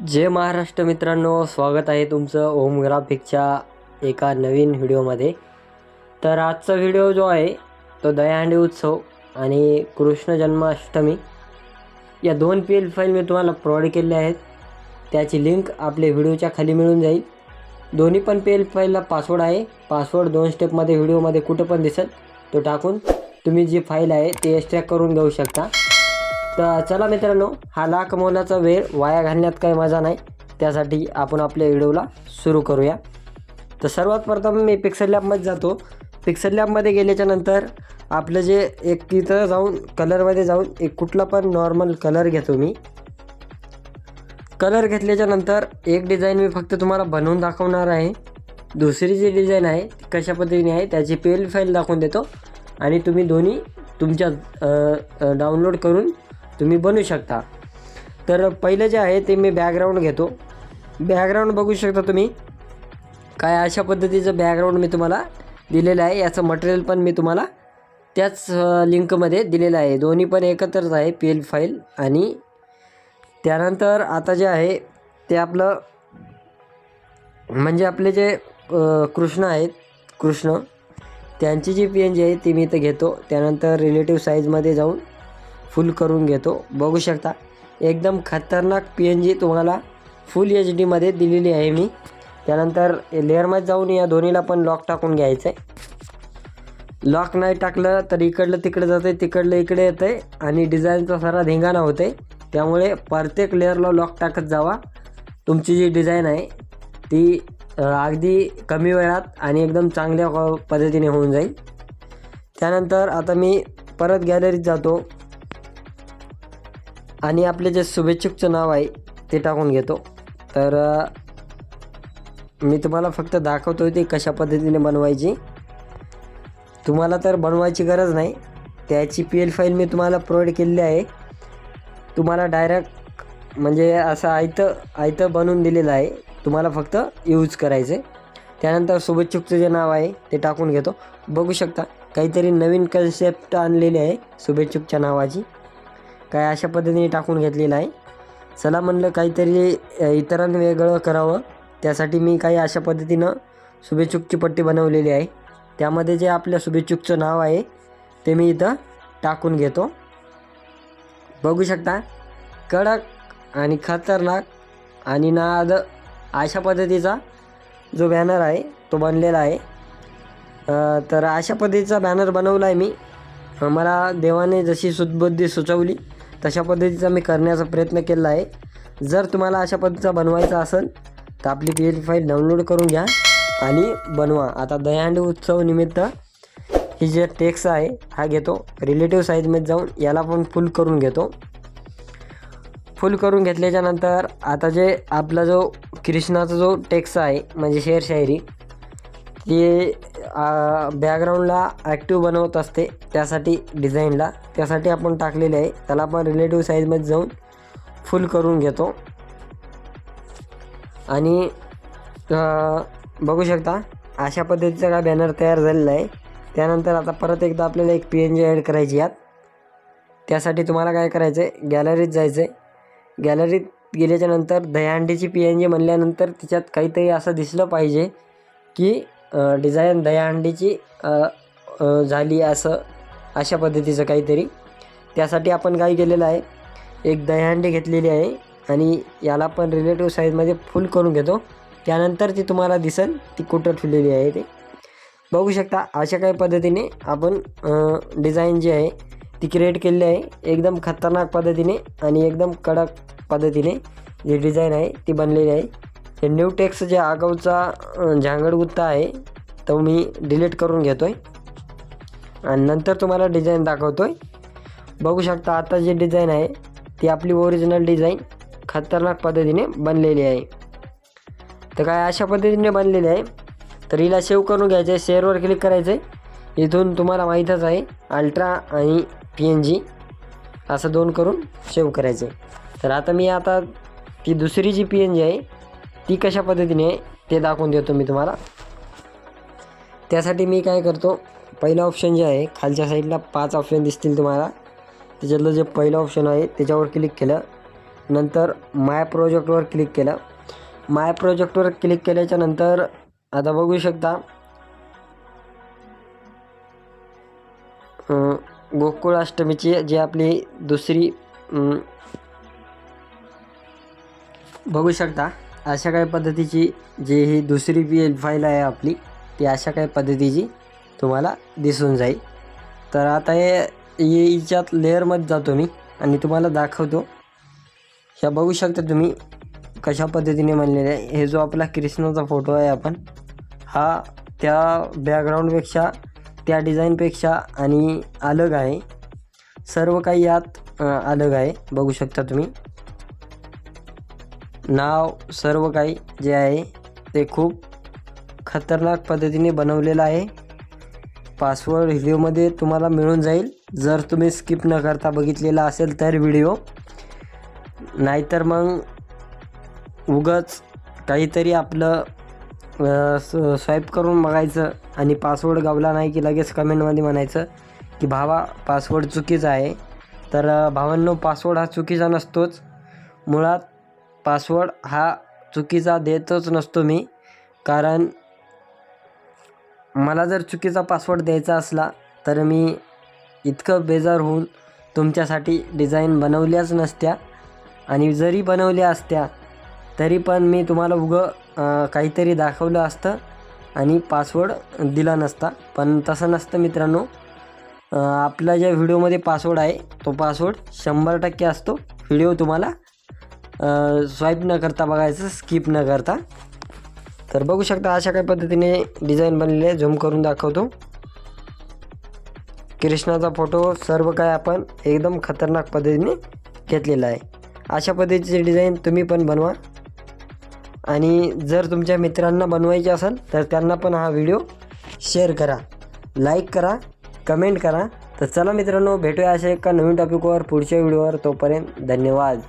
जय महाराष्ट्र मित्रांनो स्वागत आहे तुमचं ओम ग्राफिकच्या एका नवीन व्हिडिओमध्ये. तर आजचा व्हिडिओ जो आहे तो दयाहंडी उत्सव आणि कृष्ण जन्माष्टमी. या दोन पी एल फाईल मी तुम्हाला प्रोव्हाइड केलेल्या आहेत. त्याची लिंक आपल्या व्हिडिओच्या खाली मिळून जाईल. दोन्ही पण पी एल फाईलला पासवर्ड आहे. पासवर्ड दोन स्टेपमध्ये व्हिडिओमध्ये कुठं पण दिसेल तो टाकून तुम्ही जी फाईल आहे ती एक्स्ट्रॅक्ट करून घेऊ शकता. तर चला मित्रांनो हा लाख मोलाचा वेळ वाया घालण्यात काही मजा नाही. त्यासाठी आपण आपल्या व्हिडिओला सुरू करूया. तर सर्वात प्रथम मी पिक्सल लॅबमध्ये जातो. पिक्सल लॅबमध्ये गेल्याच्यानंतर आपलं जे एक तिथं जाऊन कलरमध्ये जाऊन एक कुठला पण नॉर्मल कलर घेतो मी. कलर घेतल्याच्या नंतर एक डिझाईन मी फक्त तुम्हाला बनवून दाखवणार आहे. दुसरी जी डिझाईन आहे कशा पद्धतीने आहे त्याची पेल फाईल दाखवून देतो. आणि तुम्ही दोन्ही तुमच्या डाउनलोड करून तुम्ही बनवू शकता. तर पहिलं जे आहे ते मी बॅकग्राऊंड घेतो. बॅकग्राऊंड बघू शकता तुम्ही. काय अशा पद्धतीचं बॅकग्राऊंड मी तुम्हाला दिलेलं आहे. याचं मटेरियल पण मी तुम्हाला त्याच लिंकमध्ये दिलेलं आहे. दोन्ही पण एकत्रच आहे पी एल फाईल आणि त्यानंतर आता जे आहे ते आपलं म्हणजे आपले जे कृष्ण आहेत कृष्ण त्यांची जी पी एन जी आहे ती मी इथं घेतो. त्यानंतर रिलेटिव्ह साईजमध्ये जाऊन फुल करून घेतो. बघू शकता एकदम खतरनाक पी एन जी तुम्हाला फुल एच डीमध्ये दिलेली आहे मी. त्यानंतर लेअरमध्ये जाऊन या दोन्हीला पण लॉक टाकून घ्यायचं आहे लॉक नाही टाकलं तर इकडलं तिकडे जातं आहे तिकडलं इकडे येतं आहे आणि डिझाईनचा सारा धिंगाणा होतं आहे त्यामुळे प्रत्येक लेअरला लॉक टाकत जावा. तुमची जी डिझाईन आहे ती अगदी कमी वेळात आणि एकदम चांगल्या पद्धतीने होऊन जाईल. त्यानंतर आता मी परत गॅलरीत जातो. आणि आपले जे शुभेच्छुकचं नाव आहे ते टाकून घेतो. तर मी तुम्हाला फक्त दाखवतो ते कशा पद्धतीने बनवायची. तुम्हाला तर बनवायची गरज नाही. त्याची पी एल फाईल मी तुम्हाला प्रोव्हाइड केलेली आहे. तुम्हाला डायरेक्ट म्हणजे असं आयतं आयतं बनवून दिलेलं आहे. तुम्हाला फक्त यूज करायचे त्यानंतर शुभेच्छुकचं जे नाव आहे ते टाकून घेतो. बघू शकता काहीतरी नवीन कन्सेप्ट आणलेली आहे शुभेच्छुकच्या नावाची. काय अशा पद्धतीने टाकून घेतलेलं आहे चला म्हणलं काहीतरी अ, इतरांनी वेगळं करावं. त्यासाठी मी काही अशा पद्धतीनं शुभेच्छुकची पट्टी बनवलेली आहे. त्यामध्ये जे आपल्या शुभेच्छुकचं नाव आहे ते मी इथं टाकून घेतो. बघू शकता कडक आणि खतरनाक आणि नाद अशा पद्धतीचा जो बॅनर आहे तो बनलेला आहे. तर अशा पद्धतीचा बॅनर बनवला आहे मी. मला देवाने जशी सुदबुद्धी सुचवली तशा पद्धतीचा मी करण्याचा प्रयत्न केला आहे. जर तुम्हाला अशा पद्धतीचा बनवायचा असेल तर आपली पी एल फाईल डाउनलोड करून घ्या आणि बनवा. आता दहीहंडी उत्सव निमित्त ही जे टेक्स आहे हा घेतो. रिलेटिव्ह साईजमध्ये जाऊन याला पण फुल करून घेतो. फुल करून घेतल्याच्या नंतर आता जे आपला जो कृष्णाचा जो टेक्स आहे म्हणजे शेर शायरी ते बॅकग्राऊंडला ॲक्टिव्ह बनवत असते. त्यासाठी डिझाईनला त्यासाठी आपण टाकलेले आहे. त्याला आपण रिलेटिव्ह साईजमध्ये जाऊन फुल करून घेतो. आणि बघू शकता अशा पद्धतीचा काय बॅनर तयार झालेला आहे. त्यानंतर आता परत एकदा आपल्याला एक पी एन जी ॲड करायची यात. त्यासाठी तुम्हाला काय करायचं आहे? गॅलरीत जायचं आहे. गॅलरीत गेल्याच्यानंतर दह्यांडीची पी एन जी म्हणल्यानंतर तिच्यात काहीतरी असं दिसलं पाहिजे की डिझाईन दहीहंडीची झाली असं अशा पद्धतीचं काहीतरी. त्यासाठी आपण काय केलेलं आहे एक दहीहंडी घेतलेली आहे आणि याला पण रिलेटिव्ह साईजमध्ये फुल करून घेतो. त्यानंतर ती तुम्हाला दिसेल ती कुठं ठेवलेली आहे ते. बघू शकता अशा काही पद्धतीने आपण डिझाईन जी आहे ती क्रिएट केलेली आहे. एकदम खतरनाक पद्धतीने आणि एकदम कडक पद्धतीने जी डिझाईन आहे ती बनलेली आहे. हे न्यू टेक्स जे आगाऊचा झांगडगुत्ता आहे तो मी डिलीट करून घेतो आहे आणि नंतर तुम्हाला डिझाईन दाखवतो आहे बघू शकता आता जी डिझाईन आहे ती आपली ओरिजिनल डिझाईन खतरनाक पद्धतीने बनलेली आहे. तर काय अशा पद्धतीने बनलेली आहे तर हिला सेव्ह करून घ्यायचं आहे. शेअरवर क्लिक करायचं आहे. इथून तुम्हाला माहीतच आहे अल्ट्रा आणि पी एन जी असं दोन करून सेव्ह करायचं आहे. तर आता मी आता ती दुसरी जी पी एन जी आहे ती कशा पद्धतीने ते दाखवून देतो मी तुम्हाला. त्यासाठी मी काय करतो पहिला ऑप्शन जे आहे खालच्या साईडला पाच ऑप्शन दिसतील तुम्हाला. त्याच्यातलं जे पहिलं ऑप्शन आहे त्याच्यावर क्लिक केलं. नंतर माय प्रोजेक्टवर क्लिक केलं. माय प्रोजेक्टवर क्लिक केल्याच्यानंतर आता बघू शकता. गोकुळाष्टमीची जी आपली दुसरी बघू शकता. अशा काही पद्धतीची जी ही दुसरी पी एल फाईल आहे आपली ती अशा काही पद्धतीची तुम्हाला दिसून जाईल. तर आता हे हे हिच्यात लेअरमध्ये जातो मी आणि तुम्हाला दाखवतो. ह्या बघू शकता तुम्ही कशा पद्धतीने म्हणलेले आहे. हे जो आपला कृष्णाचा फोटो आहे आपण हा त्या बॅकग्राऊंडपेक्षा त्या डिझाईनपेक्षा आणि अलग आहे. सर्व काही यात अलग आहे. बघू शकता तुम्ही. नाव सर्व काही जे आहे ते खूप खतरनाक पद्धतीने बनवलेलं आहे. पासवर्ड व्हिडिओमध्ये तुम्हाला मिळून जाईल. जर तुम्ही स्किप न करता बघितलेला असेल तर व्हिडिओ नाहीतर मग उगच काहीतरी आपलं स्वाईप करून बघायचं आणि पासवर्ड गावला नाही की लगेच कमेंटमध्ये म्हणायचं की भावा पासवर्ड चुकीचा आहे. तर भावांनो पासवर्ड हा चुकीचा नसतोच. मुळात पासवर्ड हा चुकीचा देतच नसतो मी. कारण मला जर चुकीचा पासवर्ड द्यायचा असला तर मी इतकं बेजार होऊन तुमच्यासाठी डिझाईन बनवल्याच नसत्या. आणि जरी बनवल्या असत्या तरी पण मी तुम्हाला उगं काहीतरी दाखवलं असतं आणि पासवर्ड दिला नसता. पण तसं नसतं मित्रांनो. आपला ज्या व्हिडिओमध्ये पासवर्ड आहे तो पासवर्ड शंभर टक्के असतो. व्हिडिओ तुम्हाला स्वाईप न करता बघायचं स्किप न करता. तर बघू शकता अशा काही पद्धतीने डिझाईन बनलेले आहे. झूम करून दाखवतो. कृष्णाचा फोटो सर्व काय आपण एकदम खतरनाक पद्धतीने घेतलेला आहे. अशा पद्धतीचे डिझाईन तुम्ही पण बनवा. आणि जर तुमच्या मित्रांना बनवायचे असेल तर त्यांना पण हा व्हिडिओ शेअर करा. लाईक करा कमेंट करा. तर चला मित्रांनो भेटूया अशा एका नवीन टॉपिकवर पुढच्या व्हिडिओवर तोपर्यंत धन्यवाद.